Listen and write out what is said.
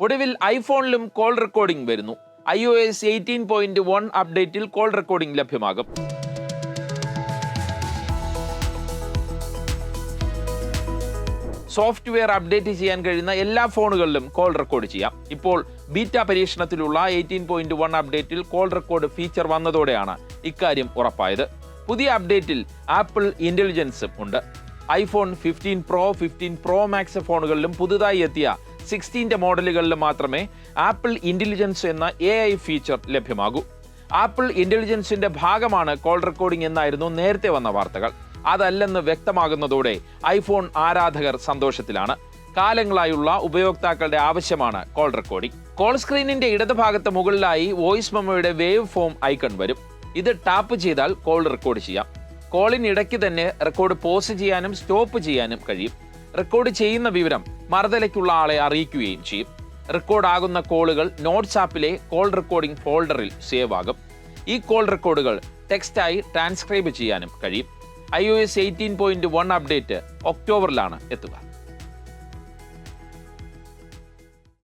ഒടുവിൽ ഐഫോണിലും call recording വരുന്നു. I O S eighteen point one അപ്ഡേറ്റിൽ call recording ലഭ്യമാകും. സോഫ്റ്റ്വെയർ അപ്ഡേറ്റ് ചെയ്യാൻ കഴിയുന്ന എല്ലാ ഫോണുകളിലും കോൾ റെക്കോർഡ് ചെയ്യാം. ഇപ്പോൾ ബീറ്റ പരീക്ഷണത്തിലുള്ള എയ്റ്റീൻ പോയിന്റ് വൺ അപ്ഡേറ്റിൽ കോൾ റെക്കോർഡ് ഫീച്ചർ വന്നതോടെയാണ് ഇക്കാര്യം ഉറപ്പായത്. പുതിയ അപ്ഡേറ്റിൽ ആപ്പിൾ ഇന്റലിജൻസും ഉണ്ട്. IPhone fifteen Pro fifteen Pro Max ഫോണുകളിലും പുതുതായി എത്തിയ സിക്സ്റ്റീന്റെ മോഡലുകളിലും മാത്രമേ ആപ്പിൾ ഇന്റലിജൻസ് എന്ന എ ഐ ഫീച്ചർ ലഭ്യമാകൂ. ആപ്പിൾ ഇന്റലിജൻസിന്റെ ഭാഗമാണ് കോൾ റെക്കോർഡിംഗ് എന്നായിരുന്നു നേരത്തെ വന്ന വാർത്തകൾ. അതല്ലെന്ന് വ്യക്തമാകുന്നതോടെ ഐഫോൺ ആരാധകർ സന്തോഷത്തിലാണ്. കാലങ്ങളായുള്ള ഉപയോക്താക്കളുടെ ആവശ്യമാണ് കോൾ റെക്കോർഡിംഗ് കോൾ സ്ക്രീനിന്റെ ഇടതുഭാഗത്ത് മുകളിലായി വോയിസ് മെമ്മോയുടെ വേവ് ഫോം ഐക്കൺ വരും. ഇത് ടാപ്പ് ചെയ്താൽ കോൾ റെക്കോർഡ് ചെയ്യാം. കോളിനിടയ്ക്ക് തന്നെ റെക്കോർഡ് പോസ്റ്റ് ചെയ്യാനും സ്റ്റോപ്പ് ചെയ്യാനും കഴിയും. റെക്കോർഡ് ചെയ്യുന്ന വിവരം മറുതലയ്ക്കുള്ള ആളെ അറിയിക്കുകയും ചെയ്യും. റെക്കോർഡാകുന്ന കോളുകൾ നോട്ട്സ് ആപ്പിലെ കോൾ റെക്കോർഡിംഗ് ഫോൾഡറിൽ സേവ് ആകും. ഈ കോൾ റെക്കോർഡുകൾ ടെക്സ്റ്റായി ട്രാൻസ്ക്രൈബ് ചെയ്യാനും കഴിയും. I O S eighteen point one update ഒക്ടോബറിലാണ് എത്തുക.